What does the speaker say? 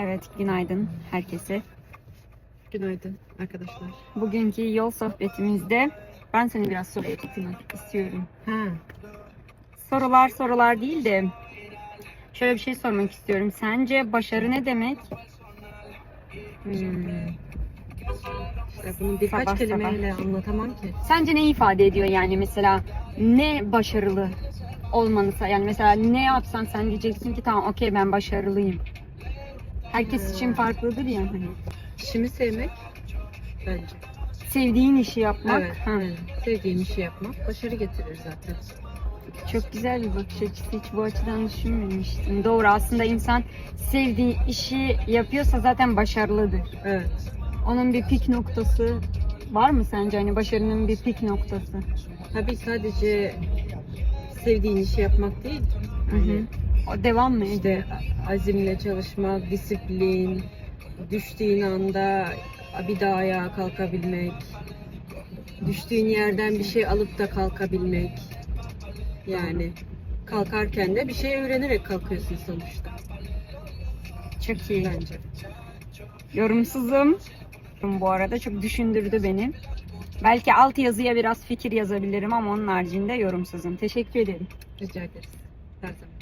Evet, günaydın herkese. Günaydın arkadaşlar. Bugünkü yol sohbetimizde ben seni biraz soruya tutmak istiyorum. Ha. Sorular sorular değil de şöyle bir şey sormak istiyorum. Sence başarı ne demek? Hmm. İşte bunu birkaç Sabah kelimeyle anlatamam ki. Sence ne ifade ediyor yani mesela ne başarılı olmanı sa- yani mesela ne yapsan sen diyeceksin ki tamam okey ben başarılıyım. Herkes için farklıdır ya hani. İşimi sevmek bence. Sevdiğin işi yapmak. evet. ha. evet. Sevdiğim işi yapmak başarı getirir zaten. Çok güzel bir bakış açısı. Hiç bu açıdan düşünmemiştim. Doğru aslında insan sevdiği işi yapıyorsa zaten başarılıdır. Evet. Onun bir pik noktası var mı sence? Hani başarının bir pik noktası. Tabii sadece sevdiğin işi yapmak değil. Hı hı. O devam mı? İşte azimle çalışmak, disiplin, düştüğün anda bir daha ayağa kalkabilmek, düştüğün yerden bir şey alıp da kalkabilmek. Yani kalkarken de bir şey öğrenerek kalkıyorsun sonuçta Çok iyi. bence. Yorumsuzum. Bu arada çok düşündürdü beni. Belki alt yazıya biraz fikir yazabilirim ama onun haricinde yorumsuzum. Teşekkür ederim. Rica ederiz. Her zaman.